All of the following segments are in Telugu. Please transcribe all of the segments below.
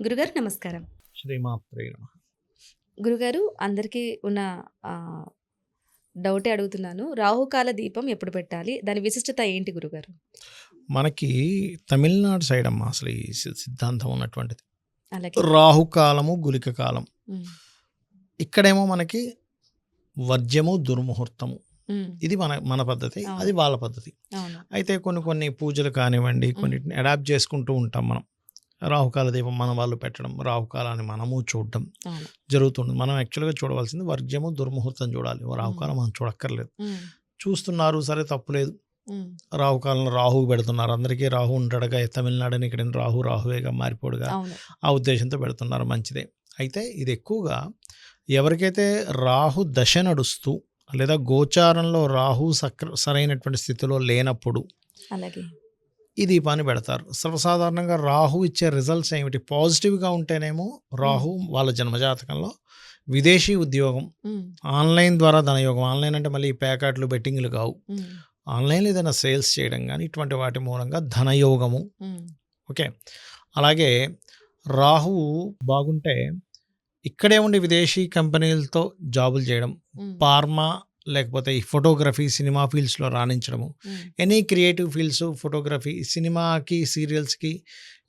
గురుగారు నమస్కారం. శ్రీమాత్రే నమ. గురుగారు అందరికీ ఉన్న డౌటే అడుగుతున్నాను. రాహుకాల దీపం ఎప్పుడు పెట్టాలి? దాని విశిష్టత ఏంటి గురుగారు? మనకి తమిళనాడు సైడ్ అమ్మా అసలు ఈ సిద్ధాంతం ఉన్నటువంటిది. అలాగే. రాహుకాలము గులిక కాలం. ఉమ్, ఇక్కడేమో మనకి వర్జ్యము దుర్ముహూర్తము. ఉమ్, ఇది మన మన పద్ధతి అవును. అది వాళ్ళ పద్ధతి. అవును. అయితే కొన్ని కొన్ని పూజలు కానివ్వండి కొన్నిటిని అడాప్ట్ చేసుకుంటూ ఉంటాం మనం. రాహుకాల దీపం మన వాళ్ళు పెట్టడం రాహుకాలాన్ని మనము చూడడం జరుగుతుంది. మనం యాక్చువల్గా చూడవలసింది వర్జ్యము దుర్ముహూర్తం చూడాలి. రాహుకాలం మనం చూడక్కర్లేదు. చూస్తున్నారు సరే తప్పులేదు ఉమ్, రాహుకాలంలో రాహు పెడుతున్నారు. అందరికీ రాహు ఉంటాడుగా తమిళనాడు అని ఇక్కడ రాహు రాహువేగా మారిపోడుగా ఆ ఉద్దేశంతో పెడుతున్నారు మంచిదే. అయితే ఇది ఎక్కువగా ఎవరికైతే రాహు దశ నడుస్తూ లేదా గోచారంలో రాహు సక్ర సరైనటువంటి స్థితిలో లేనప్పుడు అలాగే. ఈ దీపాన్ని పెడతారు. సర్వసాధారణంగా రాహు ఇచ్చే రిజల్ట్స్ ఏమిటి? పాజిటివ్గా ఉంటేనేమో రాహు వాళ్ళ జన్మజాతకంలో విదేశీ ఉద్యోగం ఆన్లైన్ ద్వారా ధనయోగం ఆన్లైన్ అంటే మళ్ళీ ఈ ప్యాకెట్లు బెట్టింగ్లు కావు. ఉమ్, ఆన్లైన్లో ఏదైనా సేల్స్ చేయడం కానీ ఇటువంటి వాటి మూలంగా ధనయోగము. ఓకే. అలాగే రాహువు బాగుంటే ఇక్కడే ఉండి విదేశీ కంపెనీలతో జాబులు చేయడం. ఫార్మా లేకపోతే ఈ ఫోటోగ్రఫీ సినిమా ఫీల్డ్స్లో రాణించడము. ఎనీ క్రియేటివ్ ఫీల్డ్స్ ఫోటోగ్రఫీ సినిమాకి సీరియల్స్కి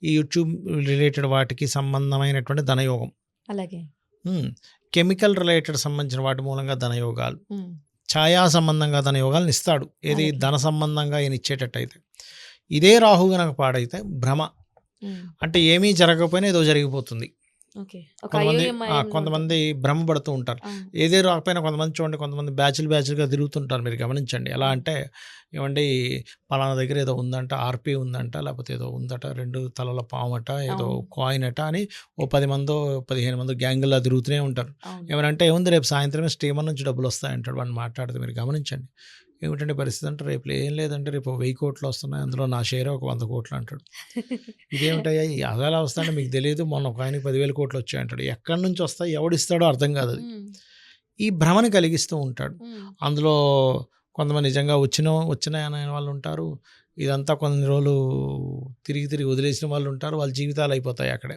ఈ యూట్యూబ్ రిలేటెడ్ వాటికి సంబంధమైనటువంటి ధనయోగం. అలాగే. కెమికల్ రిలేటెడ్ సంబంధించిన వాటి మూలంగా ధనయోగాలు. ఛాయా సంబంధంగా ధన యోగాలను ఇస్తాడు. ఏది. ధన సంబంధంగా ఈయన ఇచ్చేటట్టయితే ఇదే రాహు గనక పాడైతే భ్రమ. అంటే ఏమీ జరగకపోయినా ఏదో జరిగిపోతుంది. కొంతమంది అయోమయం ఆ, ఉంటుంది. కొంతమంది భ్రమ పడుతూ ఉంటారు. ఏదే రాకపోయినా కొంతమంది చూడండి కొంతమంది బ్యాచ్లు బ్యాచ్లుగా తిరుగుతుంటారు. మీరు గమనించండి. ఎలా అంటే ఏమండి పలానా దగ్గర ఏదో ఉందంట ఆర్పీ ఉందంట లేకపోతే ఏదో ఉందట రెండు తలల పామట ఏదో. కాయిన్ అట అని ఓ పది మందో పదిహేను మందో గ్యాంగుల్లా తిరుగుతూనే ఉంటారు. ఏమనంటే ఏముంది రేపు సాయంత్రమే స్టీమర్ నుంచి డబ్బులు వస్తాయంటాడు. వాడిని మాట్లాడితే మీరు గమనించండి. ఏమిటంటే పరిస్థితి అంటే రేపు ఏం లేదంటే రేపు వెయ్యి కోట్లు వస్తున్నాయి అందులో నా షేర్ ఒక వంద కోట్లు అంటాడు. ఇదేమిటయ్యా? ఈ అదలా వస్తాయంటే మీకు తెలియదు మొన్న ఒక ఆయనకి పదివేల కోట్లు వచ్చాయి అంటాడు ఎక్కడి నుంచి వస్తాయి? ఎవడిస్తాడో అర్థం కాదు అది. ఈ భ్రమని కలిగిస్తూ ఉంటాడు. అందులో కొంతమంది నిజంగా వచ్చిన వచ్చినాయనే వాళ్ళు ఉంటారు. ఇదంతా కొన్ని రోజులు తిరిగి తిరిగి వదిలేసిన వాళ్ళు ఉంటారు. వాళ్ళ జీవితాలు అయిపోతాయి అక్కడే.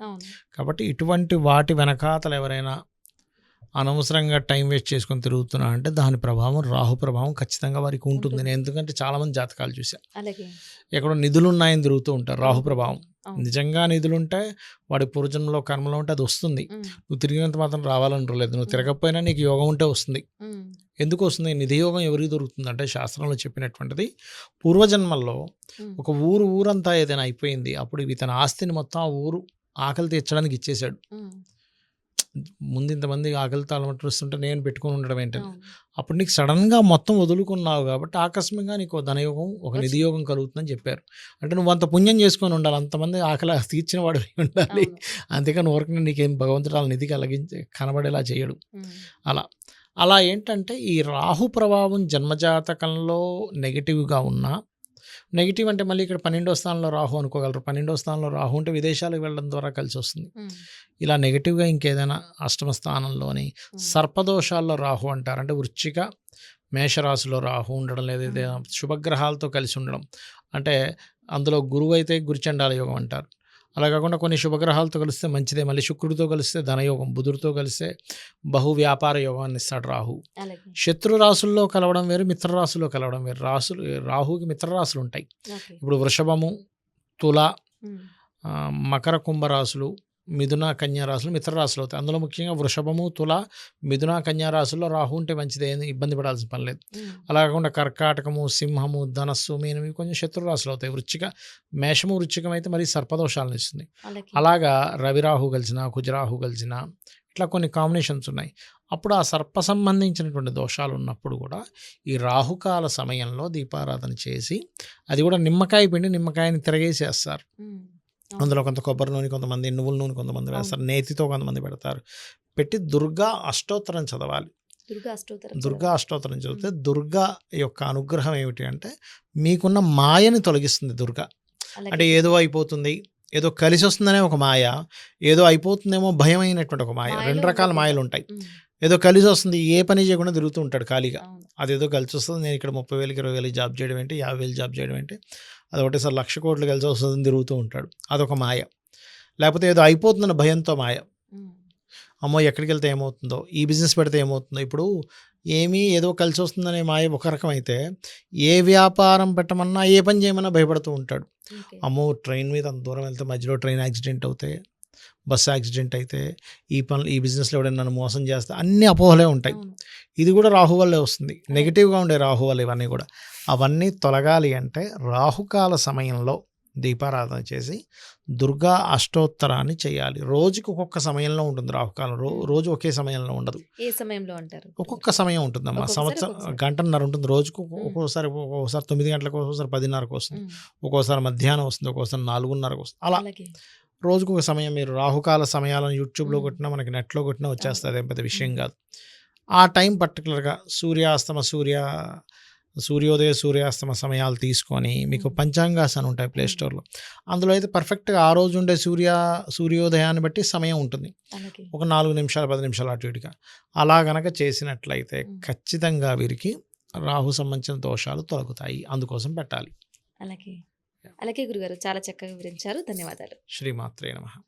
కాబట్టి ఇటువంటి వాటి వెనకాతలు ఎవరైనా అనవసరంగా టైం వేస్ట్ చేసుకొని తిరుగుతున్నా అంటే దాని ప్రభావం రాహు ప్రభావం ఖచ్చితంగా వారికి ఉంటుంది. నేను ఎందుకంటే చాలామంది జాతకాలు చూసా ఎక్కడో నిధులు ఉన్నాయని తిరుగుతూ ఉంటారు రాహు ప్రభావం. నిజంగా నిధులు ఉంటే వాడి పూర్వజన్మలో కర్మలో ఉంటే అది వస్తుంది. నువ్వు తిరిగినంత మాత్రం రావాలని లేదు నువ్వు తిరగకపోయినా నీకు యోగం ఉంటే వస్తుంది. ఎందుకు వస్తుంది? నిధి యోగం ఎవరికి దొరుకుతుంది అంటే శాస్త్రంలో చెప్పినటువంటిది పూర్వజన్మల్లో ఒక ఊరు ఊరంతా ఏదైనా అయిపోయింది. అప్పుడు ఇతని ఆస్తిని మొత్తం ఆ ఊరు ఆకలి తీర్చడానికి ఇచ్చేశాడు. ముందు ఇంతమంది ఆకలితో అలమటిస్తుంటే నేను పెట్టుకొని ఉండడం ఏంటని. అప్పుడు నీకు సడన్గా మొత్తం వదులుకున్నావు కాబట్టి ఆకస్మికంగా నీకు ధనయోగం ఒక నిధి యోగం కలుగుతుందని చెప్పారు. అంటే నువ్వు అంత పుణ్యం చేసుకొని ఉండాలి అంతమంది ఆకలి తీర్చిన వాడు ఉండాలి. అంతేకాని ఊరికి నీకేం భగవంతుడు వాళ్ళ నిధి కలిగించి కనబడేలా చేయడు. అలా అలా ఏంటంటే ఈ రాహు ప్రభావం జన్మజాతకంలో నెగిటివ్గా ఉన్నా నెగిటివ్ అంటే మళ్ళీ ఇక్కడ పన్నెండో స్థానంలో రాహు అనుకోగలరు. పన్నెండో స్థానంలో రాహు అంటే విదేశాలకు వెళ్ళడం ద్వారా కలిసి వస్తుంది ఇలా నెగిటివ్గా ఇంకేదైనా అష్టమ స్థానంలోని సర్పదోషాల్లో రాహు అంటారు. అంటే వృచ్చిక మేషరాశిలో రాహు ఉండడం లేదా. ఏదైనా శుభగ్రహాలతో కలిసి ఉండడం. అంటే అందులో గురువు అయితే గురుచండాల యోగం అంటారు. అలా కాకుండా కొన్ని శుభగ్రహాలతో కలిస్తే మంచిదే. మళ్ళీ శుక్రుడితో కలిస్తే ధనయోగం బుధుడితో కలిస్తే బహు వ్యాపార యోగాన్ని ఇస్తాడు రాహు. శత్రు రాసుల్లో కలవడం వేరు మిత్ర రాశుల్లో కలవడం వేరు. రాసులు రాహుకి మిత్ర రాశులు ఉంటాయి. ఇప్పుడు వృషభము తుల మకర కుంభ రాశులు మిథున కన్యా రాశులు మిత్ర రాశులు అవుతాయి. అందులో ముఖ్యంగా వృషభము తుల మిథున కన్యా రాశుల్లో రాహు ఉంటే మంచిదే ఏం ఇబ్బంది పడాల్సిన పని లేదు. అలా కాకుండా కర్కాటకము సింహము ధనస్సు మీనం ఇవి కొంచెం శత్రు రాశులు అవుతాయి. వృచ్చిక మేషము వృచ్చికం అయితే మరి సర్పదోషాలను ఇస్తుంది. అలాగే రవిరాహు కలిసిన కుజరాహు కలిసిన ఇట్లా కొన్ని కాంబినేషన్స్ ఉన్నాయి. అప్పుడు ఆ సర్ప సంబంధించినటువంటి దోషాలు ఉన్నప్పుడు కూడా ఈ రాహుకాల సమయంలో దీపారాధన చేసి అది కూడా నిమ్మకాయ పిండి నిమ్మకాయని తిరగేసేస్తారు. అందులో కొంత కొబ్బరి నూనె కొంతమంది నువ్వుల నూనె కొంతమంది వేస్తారు. నేతితో కొంతమంది పెడతారు. పెట్టి దుర్గా అష్టోత్తరం చదవాలి. దుర్గా అష్టోత్తరం దుర్గా అష్టోత్తరం చదివితే దుర్గా యొక్క అనుగ్రహం ఏమిటి అంటే మీకున్న మాయని తొలగిస్తుంది దుర్గా. అంటే ఏదో అయిపోతుంది ఏదో కలిసి వస్తుందనే ఒక మాయ ఏదో అయిపోతుందేమో భయం అయినటువంటి ఒక మాయ. రెండు రకాల. మాయలు ఉంటాయి ఏదో కలిసి వస్తుంది ఏ పని చేయకుండా తిరుగుతూ ఉంటాడు ఖాళీగా. అదేదో కలిసి వస్తుంది నేను ఇక్కడ ముప్పై వేలకి ఇరవై వేలకి జాబ్ చేయడం ఏంటి యాభై వేలు జాబ్ చేయడం ఏంటి అది ఒకటేసారి లక్ష కోట్లు కలిసి వస్తుందని తిరుగుతూ ఉంటాడు. అదొక మాయ. లేకపోతే ఏదో అయిపోతుందన్న భయంతో మాయ. అమ్మో ఎక్కడికి వెళ్తే ఏమవుతుందో ఈ బిజినెస్ పెడితే ఏమవుతుందో. ఇప్పుడు ఏమీ ఏదో కలిసి వస్తుందనే మాయ ఒక రకం అయితే ఏ వ్యాపారం పెట్టమన్నా ఏ పని చేయమన్నా భయపడుతూ ఉంటాడు. అమ్మో ట్రైన్ మీద అంత దూరం వెళ్తే మధ్యలో ట్రైన్ యాక్సిడెంట్ అవుతే బస్సు యాక్సిడెంట్ అయితే ఈ పనులు ఈ బిజినెస్లో ఎవడైనా నన్ను మోసం చేస్తే అన్ని అపోహలే ఉంటాయి. ఇది కూడా రాహు వల్లే వస్తుంది నెగిటివ్గా ఉండే రాహు వల్ల ఇవన్నీ కూడా. అవన్నీ తొలగాలి అంటే రాహుకాల సమయంలో దీపారాధన చేసి దుర్గా అష్టోత్తరాన్ని చేయాలి. రోజుకి ఒక్కొక్క సమయంలో ఉంటుంది రాహుకాలం. రో రోజు ఒకే సమయంలో ఉండదు. ఏ సమయంలో అంటారు? ఒక్కొక్క సమయం ఉంటుందమ్మా. సంవత్సరం. గంటన్నర ఉంటుంది. రోజుకు. ఒక్కోసారి ఒక్కోసారి తొమ్మిది గంటలకు ఒక్కోసారి పదిన్నరకు వస్తుంది. ఒక్కోసారి మధ్యాహ్నం వస్తుంది. ఒక్కోసారి నాలుగున్నరకు వస్తుంది. అలా. అలాగే. రోజుకు ఒక సమయం మీరు రాహుకాల సమయాలను యూట్యూబ్లో. కొట్టినా మనకి నెట్లో కొట్టినా వచ్చేస్తుంది ఏం పెద్ద విషయం కాదు. ఆ టైం పర్టికులర్గా సూర్యాస్తమ సూర్య సూర్యోదయ సూర్యాస్తమ సమయాలు తీసుకొని మీకు. పంచాంగాస్ అని ఉంటాయి ప్లే స్టోర్లో. అందులో అయితే పర్ఫెక్ట్గా ఆ రోజు ఉండే సూర్య సూర్యోదయాన్ని బట్టి సమయం ఉంటుంది. ఒక నాలుగు నిమిషాలు పది నిమిషాలు అటు ఇటుగా. అలా గనక చేసినట్లయితే. ఖచ్చితంగా వీరికి రాహు సంబంధించిన దోషాలు తొలగుతాయి. అందుకోసం పెట్టాలి. అలాగే. అలాగే గురుగారు చాలా చక్కగా వివరించారు. ధన్యవాదాలు. శ్రీమాత్రే నమః.